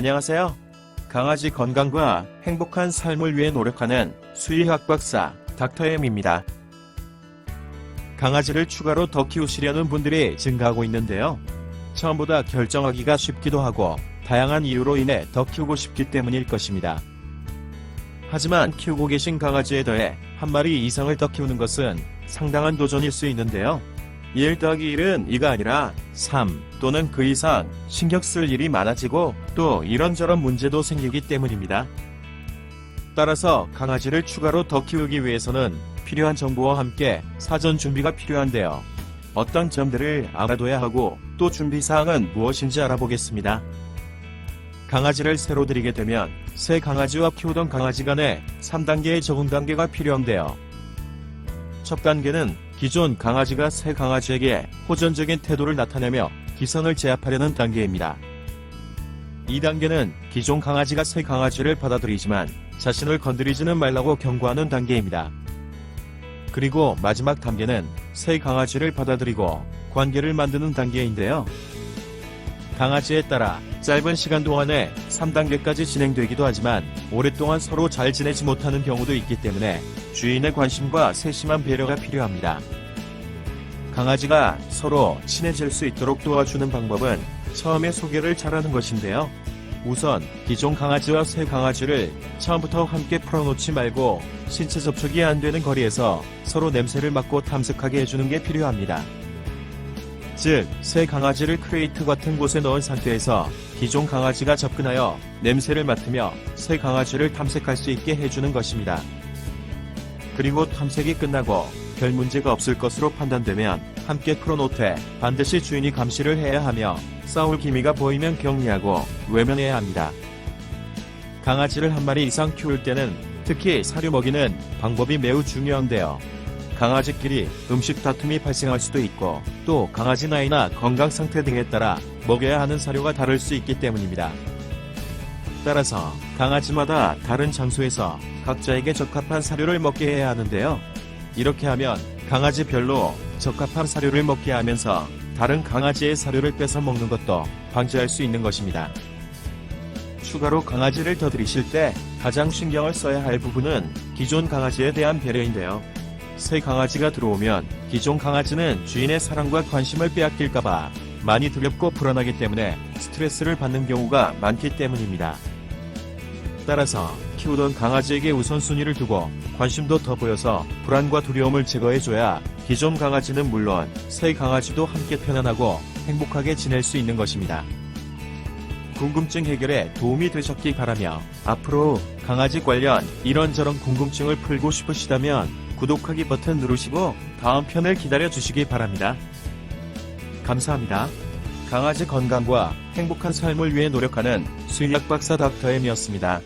안녕하세요. 강아지 건강과 행복한 삶을 위해 노력하는 수의학 박사 닥터엠입니다. 강아지를 추가로 더 키우시려는 분들이 증가하고 있는데요. 처음보다 결정하기가 쉽기도 하고 다양한 이유로 인해 더 키우고 싶기 때문일 것입니다. 하지만 키우고 계신 강아지에 더해 한 마리 이상을 더 키우는 것은 상당한 도전일 수 있는데요. 1 더하기 1은 2가 아니라 3 또는 그 이상 신경 쓸 일이 많아지고 또 이런저런 문제도 생기기 때문입니다. 따라서 강아지를 추가로 더 키우기 위해서는 필요한 정보와 함께 사전 준비가 필요한데요. 어떤 점들을 알아둬야 하고 또 준비 사항은 무엇인지 알아보겠습니다. 강아지를 새로 들이게 되면 새 강아지와 키우던 강아지 간의 3단계의 적응 단계가 필요한데요. 첫 단계는 기존 강아지가 새 강아지에게 호전적인 태도를 나타내며 기성을 제압하려는 단계입니다. 2단계는 기존 강아지가 새 강아지를 받아들이지만 자신을 건드리지는 말라고 경고하는 단계입니다. 그리고 마지막 단계는 새 강아지를 받아들이고 관계를 만드는 단계인데요. 강아지에 따라 짧은 시간 동안에 3단계까지 진행되기도 하지만 오랫동안 서로 잘 지내지 못하는 경우도 있기 때문에 주인의 관심과 세심한 배려가 필요합니다. 강아지가 서로 친해질 수 있도록 도와주는 방법은 처음에 소개를 잘하는 것인데요. 우선 기존 강아지와 새 강아지를 처음부터 함께 풀어놓지 말고 신체 접촉이 안 되는 거리에서 서로 냄새를 맡고 탐색하게 해주는 게 필요합니다. 즉, 새 강아지를 크레이트 같은 곳에 넣은 상태에서 기존 강아지가 접근하여 냄새를 맡으며 새 강아지를 탐색할 수 있게 해주는 것입니다. 그리고 탐색이 끝나고 별 문제가 없을 것으로 판단되면 함께 풀어놓되 반드시 주인이 감시를 해야 하며 싸울 기미가 보이면 격리하고 외면해야 합니다. 강아지를 한 마리 이상 키울 때는 특히 사료 먹이는 방법이 매우 중요한데요. 강아지끼리 음식 다툼이 발생할 수도 있고 또 강아지 나이나 건강 상태 등에 따라 먹여야 하는 사료가 다를 수 있기 때문입니다. 따라서 강아지마다 다른 장소에서 각자에게 적합한 사료를 먹게 해야 하는데요. 이렇게 하면 강아지별로 적합한 사료를 먹게 하면서 다른 강아지의 사료를 뺏어 먹는 것도 방지할 수 있는 것입니다. 추가로 강아지를 더 들이실 때 가장 신경을 써야 할 부분은 기존 강아지에 대한 배려인데요. 새 강아지가 들어오면 기존 강아지는 주인의 사랑과 관심을 빼앗길까봐 많이 두렵고 불안하기 때문에 스트레스를 받는 경우가 많기 때문입니다. 따라서 키우던 강아지에게 우선순위를 두고 관심도 더 보여서 불안과 두려움을 제거해줘야 기존 강아지는 물론 새 강아지도 함께 편안하고 행복하게 지낼 수 있는 것입니다. 궁금증 해결에 도움이 되셨기 바라며 앞으로 강아지 관련 이런저런 궁금증을 풀고 싶으시다면 구독하기 버튼 누르시고 다음 편을 기다려 주시기 바랍니다. 감사합니다. 강아지 건강과 행복한 삶을 위해 노력하는 수의학 박사 닥터엠이었습니다.